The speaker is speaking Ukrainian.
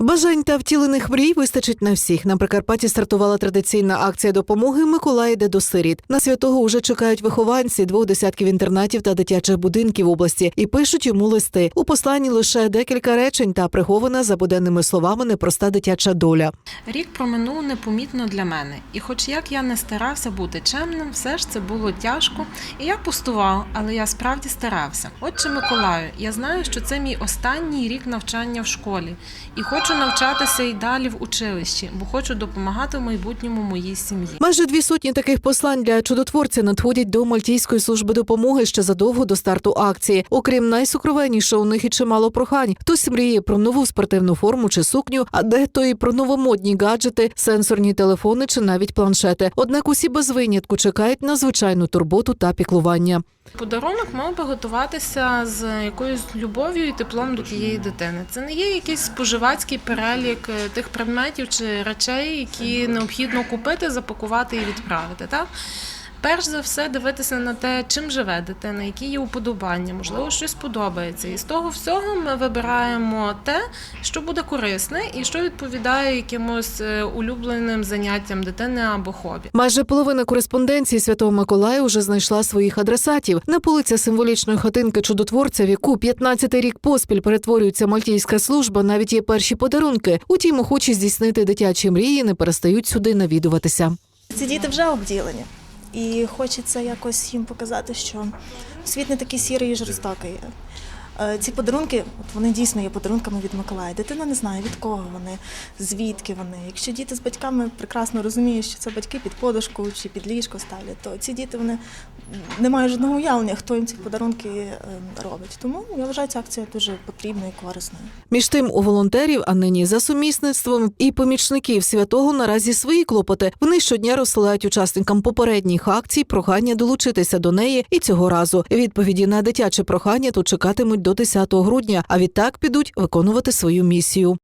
Бажань та втілених мрій вистачить на всіх. На Прикарпатті стартувала традиційна акція допомоги Миколай йде до сиріт. На святого уже чекають вихованці двох десятків інтернатів та дитячих будинків області і пишуть йому листи. У посланні лише декілька речень та прихована за буденними словами непроста дитяча доля. Рік проминув непомітно для мене, і хоч як я не старався бути чемним, все ж це було тяжко, і я пустував, але я справді старався. Отче Миколаю, я знаю, що це мій останній рік навчання в школі, і хочу навчатися і далі в училищі, бо хочу допомагати в майбутньому моїй сім'ї. Майже дві сотні таких послань для чудотворця надходять до Мальтійської служби допомоги ще задовго до старту акції. Окрім найсукровеннішого, у них і чимало прохань. Хтось мріє про нову спортивну форму чи сукню, а дехто і про новомодні гаджети, сенсорні телефони чи навіть планшети. Однак усі без винятку чекають на звичайну турботу та піклування. Подарунок мав би готуватися з якоюсь любов'ю і теплом до тієї дитини. Це не є якийсь споживацький перелік е, тих предметів чи речей, які необхідно купити, запакувати і відправити. Так? Перш за все дивитися на те, чим живе дитина, які є уподобання, можливо, щось подобається. І з того всього ми вибираємо те, що буде корисне і що відповідає якимось е, улюбленим заняттям дитини або хобі. Майже половина кореспонденції Святого Миколая уже знайшла своїх адресатів. На полиця символічної хатинки чудотворця, в яку 15-й рік поспіль перетворюється мальтійська служба, навіть є перші подарунки. Утім, охочі здійснити дитячі мрії не перестають сюди навідуватися. Ці діти вже обділені. І хочеться якось їм показати, що світ не такий сірий і жорстокий. Е, Ці подарунки, от вони дійсно є подарунками від Миколая. Дитина не знає від кого вони, звідки вони. Якщо діти з батьками прекрасно розуміють, що це батьки під подушку чи під ліжко ставлять, то ці діти вони не мають жодного уявлення, хто їм ці подарунки е, робить. Тому я вважаю, ця акція дуже потрібною і корисною. Між тим, у волонтерів, а нині за сумісництвом і помічників святого наразі свої клопоти. Вони щодня розсилають учасникам попередніх акцій прохання долучитися до неї і цього разу. Відповіді на дитяче прохання тут чекатимуть до 10 грудня, а відтак підуть виконувати свою місію.